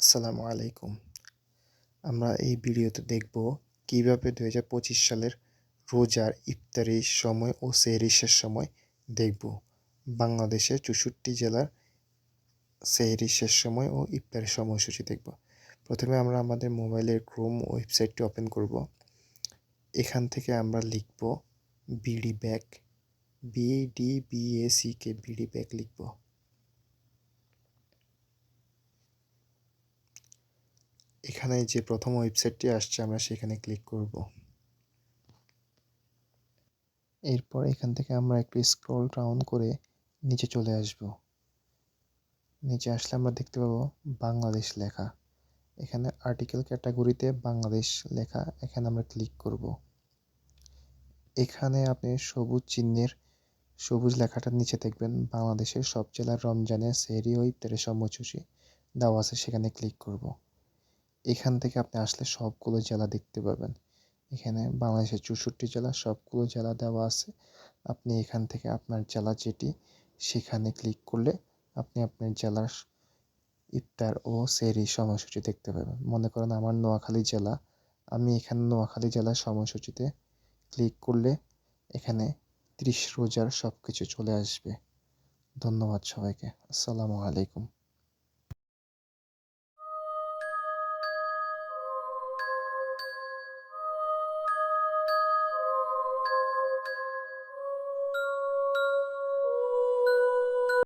আসসালামু আলাইকুম। আমরা এই ভিডিওতে দেখব কীভাবে দু হাজার সালের রোজার ইফতারির সময় ও সেহরি শেষ সময় দেখব। বাংলাদেশের চৌষট্টি জেলার সেহরি শেষ সময় ও ইফতারের সময়সূচি দেখব। প্রথমে আমরা আমাদের মোবাইলের ক্রোম ওয়েবসাইটটি ওপেন করব। এখান থেকে আমরা লিখব বিডি ব্যাগ বিডিবিএসিকে বিডি ব্যাগ লিখব। এখানে যে প্রথম ওয়েবসাইটটি আসছে, আমরা সেখানে ক্লিক করব। এরপর এখান থেকে আমরা একটু স্ক্রল ডাউন করে নিচে চলে আসব। নিচে আসলে আমরা দেখতে পাবো বাংলাদেশ লেখা। এখানে আর্টিকেল ক্যাটাগরিতে বাংলাদেশ লেখা এখানে আমরা ক্লিক করব। এখানে আপনি সবুজ চিহ্নের সবুজ লেখাটার নিচে দেখবেন, বাংলাদেশের সব জেলার রমজানে সেরি ও ইফতারের সময়সূচি দেওয়া আছে, সেখানে ক্লিক করব। এখান থেকে আপনি আসলে সবগুলো জেলা দেখতে পাবেন। এখানে বাংলাদেশের চৌষট্টি জেলা, সবগুলো জেলা দেওয়া আছে। আপনি এখান থেকে আপনার জেলা যেটি, সেখানে ক্লিক করলে আপনি আপনার জেলার ইফতার ও সেরি সময়সূচি দেখতে পাবেন। মনে করেন আমার নোয়াখালী জেলা, আমি এখানে নোয়াখালী জেলার সময়সূচিতে ক্লিক করলে এখানে ত্রিশ রোজার সব কিছু চলে আসবে। ধন্যবাদ সবাইকে। আসসালামু আলাইকুম।